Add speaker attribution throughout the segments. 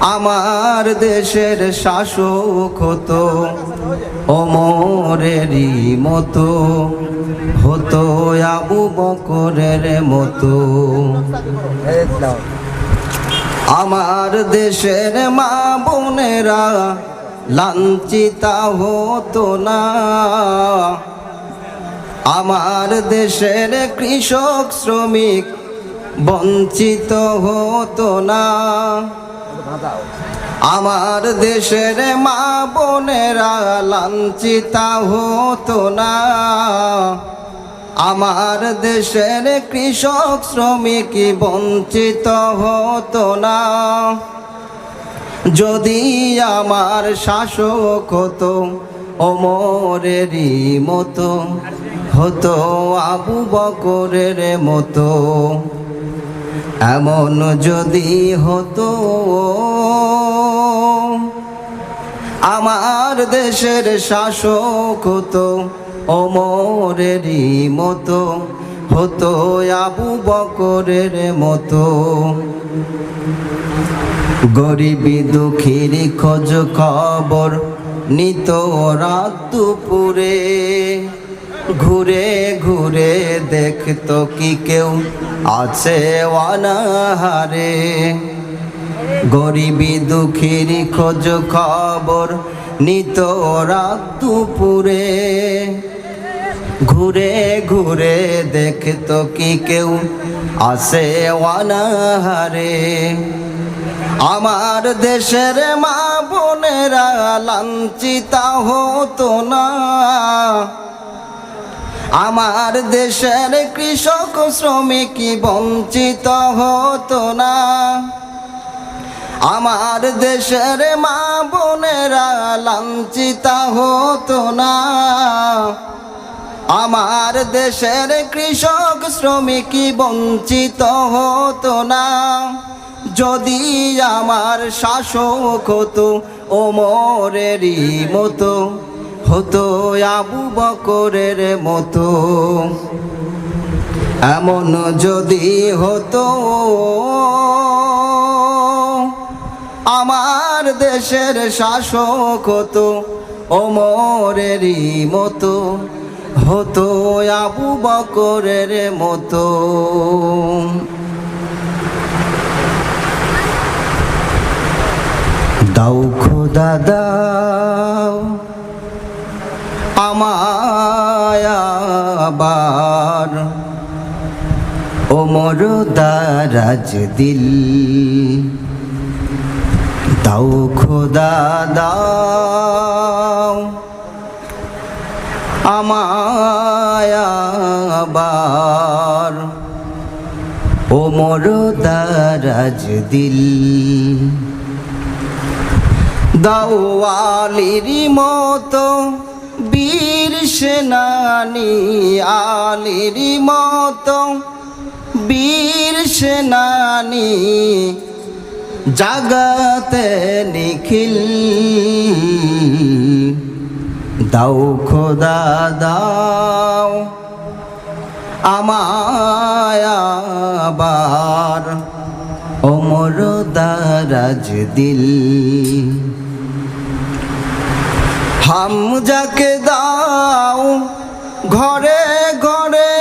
Speaker 1: আমার দেশের শাসক হতো, অমরেরই মতো, হতো আবু বকরের মতো। আমার দেশের মা বোনেরা লাঞ্ছিতা হতো না। আমার দেশের কৃষক শ্রমিক বঞ্চিত হতো না। আমার দেশের মা বোনেরা লাঞ্ছিতা হতো না। আমার দেশের কৃষক, শ্রমিক বঞ্চিত হতো না। যদি আমার শাসক হতো অমরেরই মতো হতো, আবু বকরের মতো এমন যদি হতো, আমার দেশের শাসক হতো, অমরেরই মতো, হতো আবু বকরের মতো। গরিবি দুঃখীর খোঁজ খবর নিত রাত দুপুরে। ঘুরে ঘুরে দেখতো কি কেউ? আছে অনাহারে। গরিবি দুঃখীর খোঁজ খবর নিত রাত দুপুরে। ঘুরে ঘুরে দেখতো কি কেউ? আসে অনাহারে। আমার দেশের মা বোনেরা লাঞ্ছিতা হতো না। আমার দেশের কৃষক শ্রমিক বঞ্চিত হতো না? আমার দেশের মা বোনেরা লাঞ্ছিতা হতো না। আমার দেশের কৃষক, শ্রমিক বঞ্চিত হতো না? যদি আমার শাসক হতো ওমরেরই মতো হতো আবু বকরের মতো। এমন যদি হতো, আমার দেশের শাসক হতো, ওমরেরই মতো। হতো আবু বকরের মতো। দাও খোদা, দাও আমায়াবার ওমর দারাজ দিল। দাও খোদা দাও। আমায়াবার ওমর দারাজ দিল। দাওয়ালির মতো সেনানি আলির মতো বীর সেনানি জাগাতে নিখিল। দাও খোদা দাও আমায়াবার অমর দারাজ দিল। হামজাকে দাও ঘরে ঘরে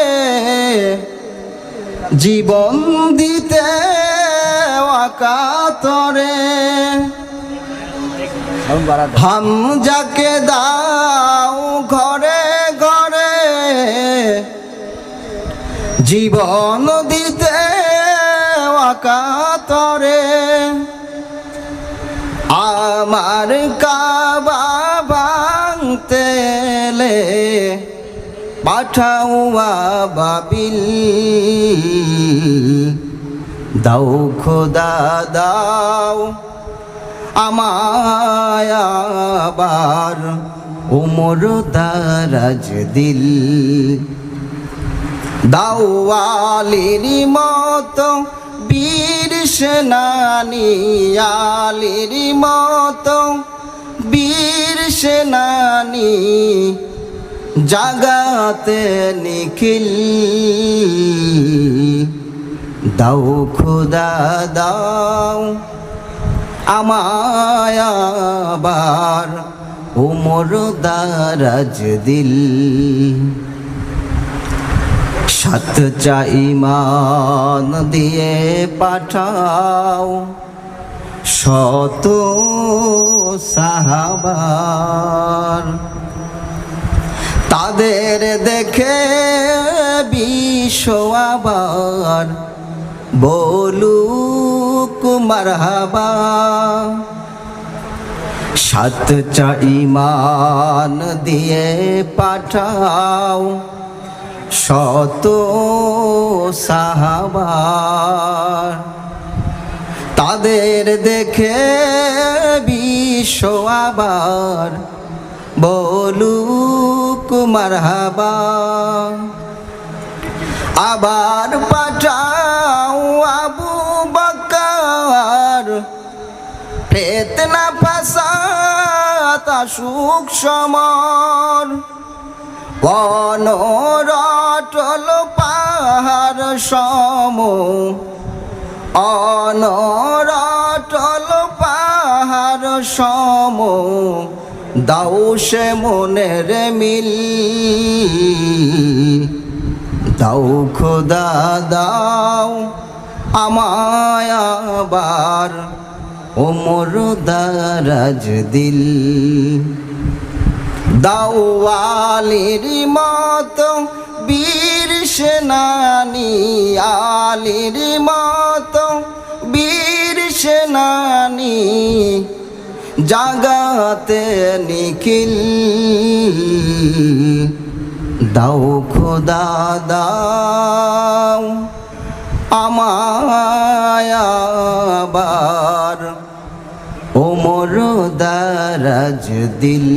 Speaker 1: জীবন দিতে আকাতরে হামজাকে দাও ঘরে ঘরে জীবন দিতে আকাতরে আমার কাবা ভাঙতেলে পাঠাও বাবিল। দাও খোদা, দাও আমায়াবার উমর দারাজ দিল। দাওয়ালির মতো বীর সেনানি, আলির মতো বীর সেনানি জাগাতে নিখিল। দাও খুদা, দাও আমায়াবার উমর দারাজ দিল। সাত চাইমান দিয়ে পাঠাও শত সাহাবার। তাদের দেখে বিশ্ব আবার। বলুক মারহাবা। সাত চাইমান দিয়ে পাঠাও। শত সাহাবার। তাদের দেখে বিশ্ব আবার। বলুক মারহাবা। আবার পাঠাও আবু বকার। ফেতনা ফাসাত সুখ সমর। অনরটল পাহাড় সম। সম দাও সে মনের মিল। দাও খোদা, দাও আমায় আবার ওমর দারাজ দিল। দাওয়ালির মতো বীর সেনানি, আলির মতো বীর সেনানি জাগাতে নিখিল। দাও খোদা দাও আমায়াবার ওমর দারাজ দিল।